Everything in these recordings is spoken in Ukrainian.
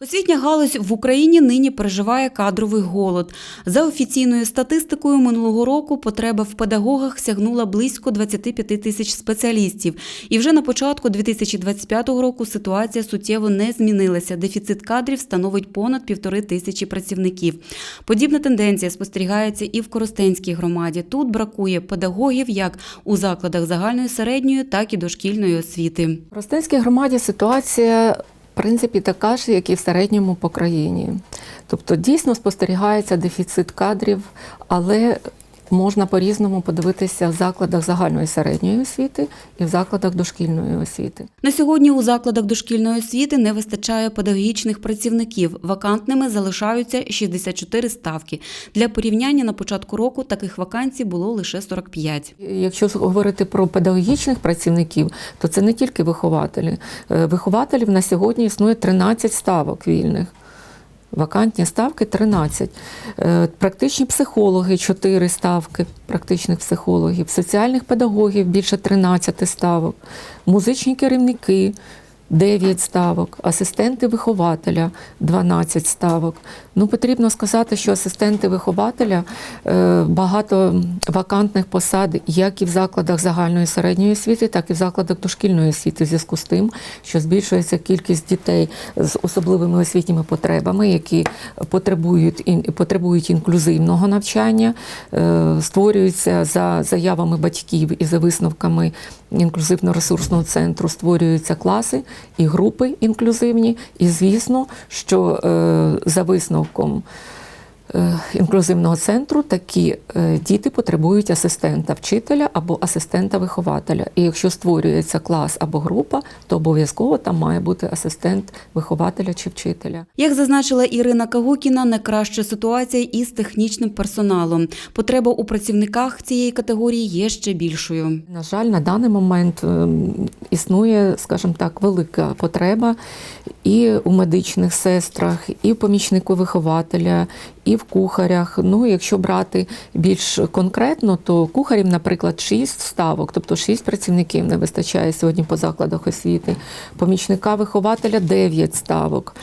Освітня галузь в Україні нині переживає кадровий голод. За офіційною статистикою минулого року потреба в педагогах сягнула близько 25 тисяч спеціалістів. І вже на початку 2025 року ситуація суттєво не змінилася. Дефіцит кадрів становить понад півтори тисячі працівників. Подібна тенденція спостерігається і в Коростенській громаді. Тут бракує педагогів як у закладах загальної середньої, так і дошкільної освіти. В Ростинській громаді ситуація, принципі, така ж, як і в середньому по країні. Тобто дійсно спостерігається дефіцит кадрів, але можна по-різному подивитися в закладах загальної середньої освіти і в закладах дошкільної освіти. На сьогодні у закладах дошкільної освіти не вистачає педагогічних працівників. Вакантними залишаються 64 ставки. Для порівняння на початку року таких вакансій було лише 45. Якщо говорити про педагогічних працівників, то це не тільки вихователі. Е, Вихователів на сьогодні існує 13 ставок вільних. Вакантні ставки 13. Е, Практичні психологи 4 ставки практичних психологів, соціальних педагогів більше 13 ставок, музичні керівники 9 ставок, асистенти вихователя 12 ставок. Ну, потрібно сказати, що асистенти вихователя е, багато вакантних посад, як і в закладах загальної середньої освіти, так і в закладах дошкільної освіти, в зв'язку з тим, що збільшується кількість дітей з особливими освітніми потребами, які потребують потребують інклюзивного навчання, е, створюються за заявами батьків і за висновками інклюзивно-ресурсного центру, створюються класи і групи інклюзивні. І звісно, що е, за висновком інклюзивного центру такі е, діти потребують асистента вчителя або асистента вихователя. І якщо створюється клас або група, то обов'язково там має бути асистент вихователя чи вчителя. Як зазначила Ірина Кагукіна, найкраща ситуація із технічним персоналом. Потреба у працівниках цієї категорії є ще більшою. На жаль, на даний момент ем, існує, скажімо так, велика потреба і у медичних сестрах, і в помічнику вихователя, і в кухарях. Ну, якщо брати більш конкретно, то кухарів, наприклад, 6 ставок, тобто 6 працівників не вистачає сьогодні по закладах освіти. Помічника вихователя 9 ставок.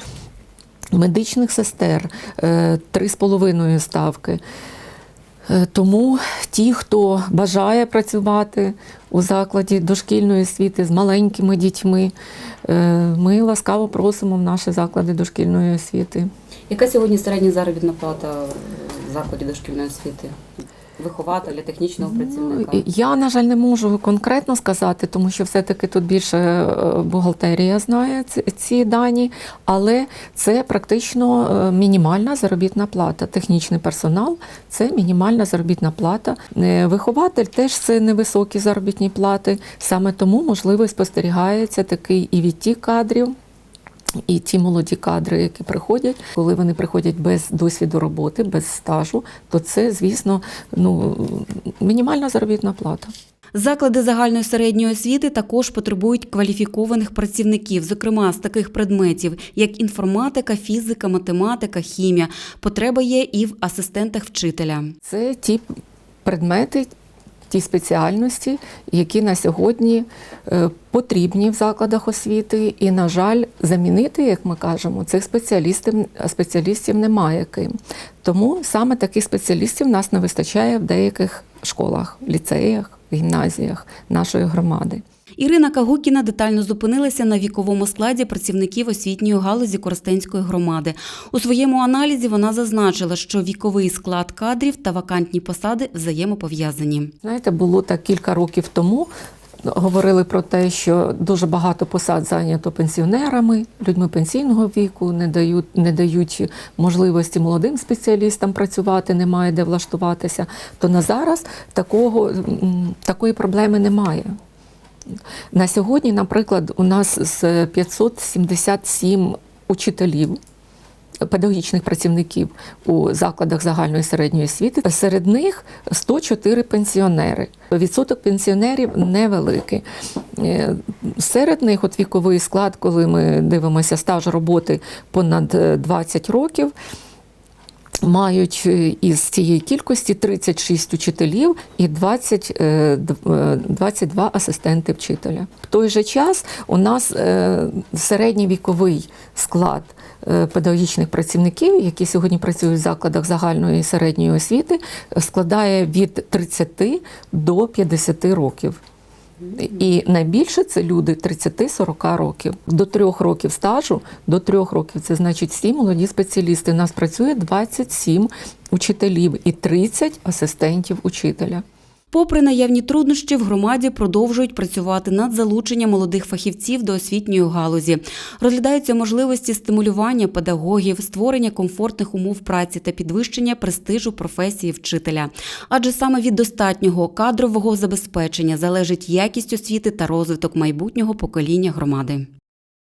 Медичних сестер е, 3,5 ставки. Е, Тому ті, хто бажає працювати у закладі дошкільної освіти з маленькими дітьми, е, ми ласкаво просимо в наші заклади дошкільної освіти. Яка сьогодні середня заробітна плата в закладі дошкільної освіти? Вихователя, технічного працівника? Я, на жаль, не можу конкретно сказати, тому що все-таки тут більше е, бухгалтерія знає ці, ці дані, але це практично е, мінімальна заробітна плата. Технічний персонал це мінімальна заробітна плата. Е, Вихователь теж це невисокі заробітні плати. Саме тому, можливо, спостерігається такий і відтік кадрів. І ті молоді кадри, які приходять, коли вони приходять без досвіду роботи, без стажу, то це, звісно, ну мінімальна заробітна плата. Заклади загальної середньої освіти також потребують кваліфікованих працівників, зокрема з таких предметів, як інформатика, фізика, математика, хімія. Потреба є і в асистентах вчителя. Це ті предмети, ті спеціальності, які на сьогодні е, потрібні в закладах освіти. І, на жаль, замінити, як ми кажемо, цих спеціалістів, спеціалістів немає ким. Тому саме таких спеціалістів нас не вистачає в деяких школах, ліцеях, гімназіях нашої громади. Ірина Кагукіна детально зупинилася на віковому складі працівників освітньої галузі Коростенської громади. У своєму аналізі вона зазначила, що віковий склад кадрів та вакантні посади взаємопов'язані. Знаєте, було так кілька років тому. Говорили про те, що дуже багато посад зайнято пенсіонерами, людьми пенсійного віку, не дають, не дають можливості молодим спеціалістам працювати, немає де влаштуватися. То на зараз такого, такої проблеми немає. На сьогодні, наприклад, у нас з 577 учителів. Педагогічних працівників у закладах загальної середньої освіти. Серед них 104 пенсіонери. Відсоток пенсіонерів невеликий. Е, Серед них от віковий склад, коли ми дивимося стаж роботи понад е, 20 років. Мають е, із цієї кількості 36 учителів і 20, е, д- е, 22 асистенти вчителя. В той же час у нас е, середній віковий склад е, педагогічних працівників, які сьогодні працюють в закладах загальної і середньої освіти, складає від 30 до 50 років. І найбільше це люди 30-40 років. До трьох років стажу, до трьох років це значить всі молоді спеціалісти. У нас працює 27 учителів і 30 асистентів учителя. Попри наявні труднощі, в громаді продовжують працювати над залученням молодих фахівців до освітньої галузі. Розглядаються можливості стимулювання педагогів, створення комфортних умов праці та підвищення престижу професії вчителя. Адже саме від достатнього кадрового забезпечення залежить якість освіти та розвиток майбутнього покоління громади.